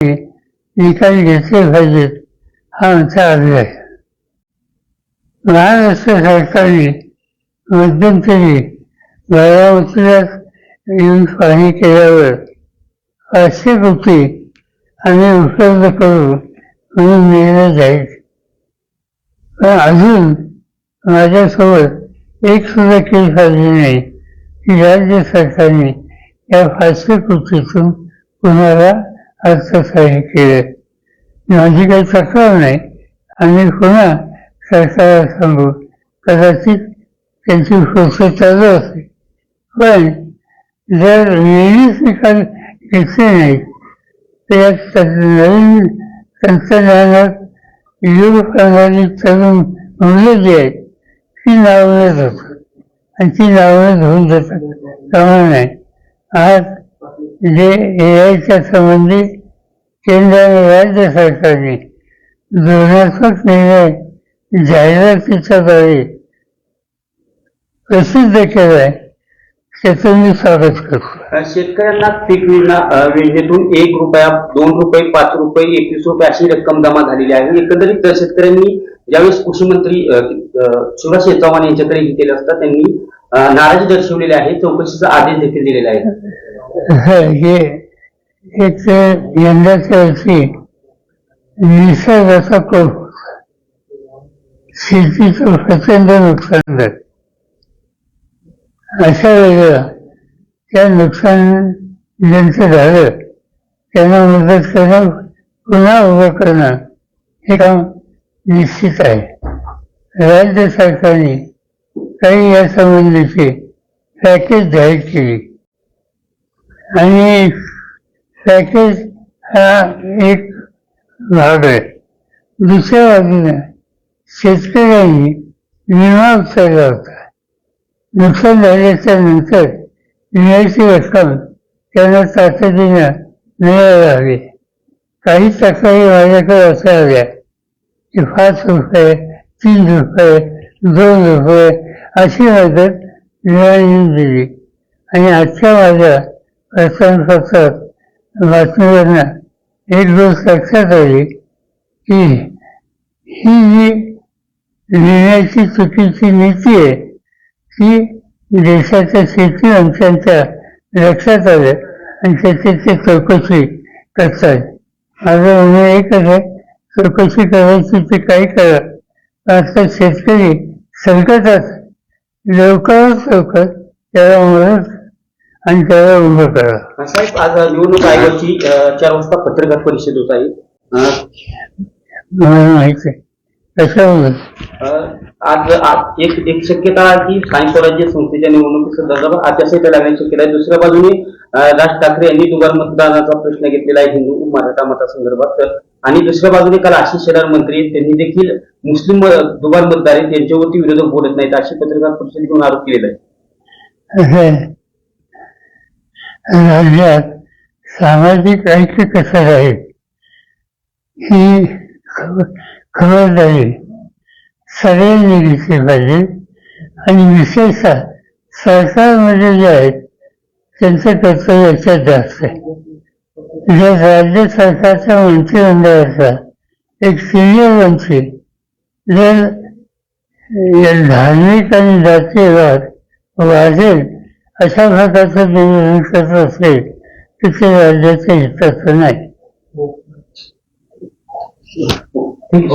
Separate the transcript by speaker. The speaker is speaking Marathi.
Speaker 1: निकाल घेतले पाहिजेत हा आमचा आग्रह आहे महाराष्ट्र सरकारने मध्यंतरी बारामतीला येऊन पाहणी केल्यावर पाचशे कोटी आम्ही उपलब्ध करू म्हणून निर्णय जाहीर पण अजून माझ्यासोबत एक सुद्धा केस झाली नाही. की राज्य सरकारने या पाचशे कोटीतून कुणाला अर्थसहाय्य केलं. माझी काही तक्रार नाही. आम्ही पुन्हा सरकारला सांगू. कदाचित त्यांची प्रोसेस चालू असते पण जर वेळीच निकाल घेतले नाही तर या नवीन तंत्रज्ञानात योग प्रणाली तरुण मुलं जी आहेत ती नावलं जातात आणि ती नावलं होऊन जातात. कामा नाही आज जे ए आयच्या संबंधी केंद्र आणि राज्य सरकारने धोरणात्मक निर्णय जाहिरातीच्याद्वारे प्रसिद्ध केलाय त्याचं मी स्वागत करतो.
Speaker 2: शेतकऱ्यांना पीक विमा योजनेतून एक रुपया दोन रुपये पाच रुपये एकवीस रुपये अशी रक्कम जमा झालेली आहे. एकंदरीत शेतकऱ्यांनी ज्यावेळेस कृषी मंत्री अ, शिवराज चव्हाण यांच्याकडे हे केलं असता त्यांनी नाराजी दर्शवलेली आहे चौकशीचा आदेश देखील दिलेला आहे.
Speaker 1: हे एक यंदाच्या वर्षी निसर्गाचा शेतीचं प्रचंड नुकसान झालं अशा वेळेला त्या नुकसान ज्यांचं झालं त्यांना मदत करणं पुन्हा उभं करणं हे काम निश्चित आहे राज्य सरकारने काही या संबंधीची पॅकेज जाहीर केली आणि पॅकेज हा एक भाग आहे. दुसऱ्या बाजूने शेतकऱ्यांनी विमा उचलला होता. नुकसान झाल्याच्यानंतर विम्याची रक्कम त्यांना तातडीनं मिळायला हवी काही तक्रारी माझ्याकडे असाव्या. की पाच रुपये तीन रुपये दोन रुपये अशी मदत विमाने दिली. आणि आजच्या माझ्या वर्तमानपत्रात बातमीवरनं एक दिवस लक्षात आली की ही जी लिहिण्याची चुकीची नीती आहे ती देशाच्या शेती अंशांच्या लक्षात आलं आणि त्याची ते चौकशी करतात माझं म्हणणं एकच आहे चौकशी करायची ते काही करा. आता शेतकरी संकटात लवकरात लवकर त्याला मदत आणि त्याला उभं करा
Speaker 2: साहेब आज निवडणूक आयोगाची अ, चार वाजता पत्रकार परिषद होत आहे. अ,
Speaker 1: मला माहिती आहे कशामुळे
Speaker 2: अ, आज आज एक एक शक्यता की स्थानिक स्वराज्य संस्थेच्या निवडणुकीसंदर्भात आचारसंहिता लागण्याची शक्यता आहे. दुसऱ्या बाजूने अ, राज ठाकरे यांनी दुबार मतदानाचा प्रश्न घेतलेला आहे हिंदू मराठा मतासंदर्भात. तर आणि दुसऱ्या बाजूने काल आशिष शेलार मंत्री त्यांनी देखील मुस्लिम अ, दुबार मतदार आहेत त्यांच्यावरती विरोधक बोलत नाहीत अशी पत्रकार परिषद घेऊन आरोप केलेला आहे
Speaker 1: राज्यात सामाजिक ऐक्य कसं राहील? ही खबर- खबरदारी सगळ्यांनी घेतली पाहिजे आणि विशेषतः सरकारमध्ये जे आहेत त्यांचं कर्तव्य याच्यात जास्त आहे. जर राज्य सरकारच्या मंत्रिमंडळाचा एक सिनियर मंत्री जर या धार्मिक आणि जातीवर वाढेल अशा प्रकारचं नियोजन करत असेल तर ते राज्याच्या हिताचं नाही.
Speaker 2: ठीक